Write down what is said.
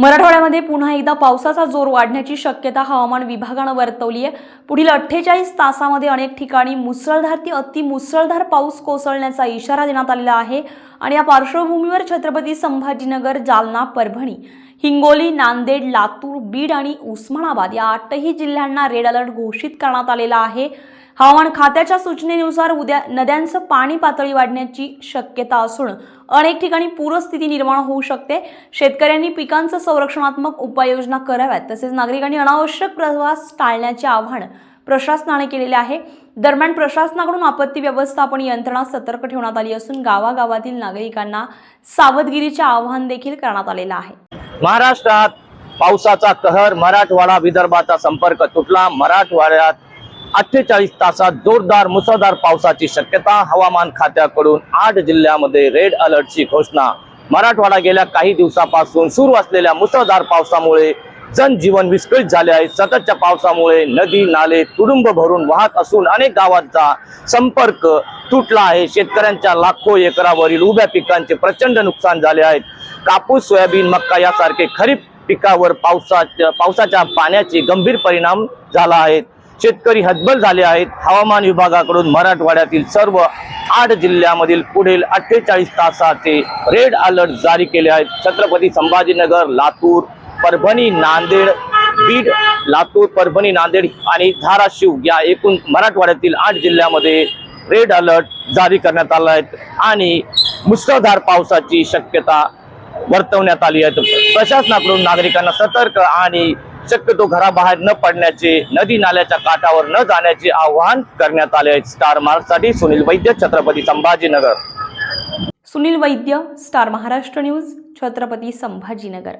मराठवाड्यामध्ये पुन्हा एकदा पावसाचा जोर वाढण्याची शक्यता हवामान विभागानं वर्तवली आहे. पुढील अठ्ठेचाळीस तासामध्ये अनेक ठिकाणी मुसळधार ते अति मुसळधार पाऊस कोसळण्याचा इशारा देण्यात आलेला आहे. आणि या पार्श्वभूमीवर छत्रपती संभाजीनगर जालना परभणी हिंगोली नांदेड लातूर बीड आणि उस्मानाबाद या आठही जिल्ह्यांना रेड अलर्ट घोषित करण्यात आलेला आहे. हवामान खात्याच्या सूचनेनुसार उद्या नद्यांचं पाणी पातळी वाढण्याची शक्यता असून अनेक ठिकाणी पूरस्थिती निर्माण होऊ शकते. शेतकऱ्यांनी पिकांचं संरक्षणात्मक उपाययोजना कराव्यात तसेच नागरिकांनी अनावश्यक प्रवास टाळण्याचे आव्हान प्रशासनाने केलेले आहे. दरम्यान प्रशासनाकडून आपत्ती व्यवस्थापन यंत्रणा सतर्क ठेवण्यात आली असून गावागावातील नागरिकांना सावधगिरीचे आवाहन देखील करण्यात आलेलं आहे. महाराष्ट्रात पावसाचा कहर मराठवाडा विदर्भाचा संपर्क तुटला. मराठवाड्यात अठ्ठेचाळीस तासात जोरदार मुसळधार पावसाची शक्यता हवामान खात्याकडून आठ जिल्ह्यामध्ये रेड अलर्टची घोषणा. मराठवाडा गेल्या काही दिवसापासून सुरू असलेल्या मुसळधार पावसामुळे जनजीवन विस्कळीत झाले आहे. सततच्या पावसामुळे नदी नाले तुडुंब भरून वाहत असून अनेक गावांचा संपर्क तुटला आहे. शेतकऱ्यांच्या लाखो एकरावरील उभ्या पिकांचे प्रचंड नुकसान झाले आहेत कापूस सोयाबीन मक्का यासारखे खरीप पिकावर पावसाच्या पावसाच्या पाण्याचे गंभीर परिणाम झाला आहे. शेतकरी हतबल झाले आहेत. हवामान विभागाकडून मराठवाड्यातील सर्व आठ जिल्ह्यामधील पुढील अठ्ठेचाळीस तासाचे रेड अलर्ट जारी केले आहेत. छत्रपती संभाजीनगर लातूर परभणी नांदेड बीड लातूर परभणी नांदेड आणि धाराशिव या एकूण मराठवाड्यातील आठ जिल्ह्यामध्ये रेड अलर्ट जारी करण्यात आला आहे आणि मुसळधार पावसाची शक्यता वर्तवण्यात आली आहे. प्रशासनाकडून नागरिकांना सतर्क आणि शक्यतो घराबाहेर न पडण्याचे नदी नाल्याच्या काठावर न जाण्याचे आवाहन करण्यात आले आहे. स्टार मार्कसाठी Sunil Vaidya Chhatrapati Sambhajinagar. Sunil Vaidya star Maharashtra news Chhatrapati Sambhajinagar.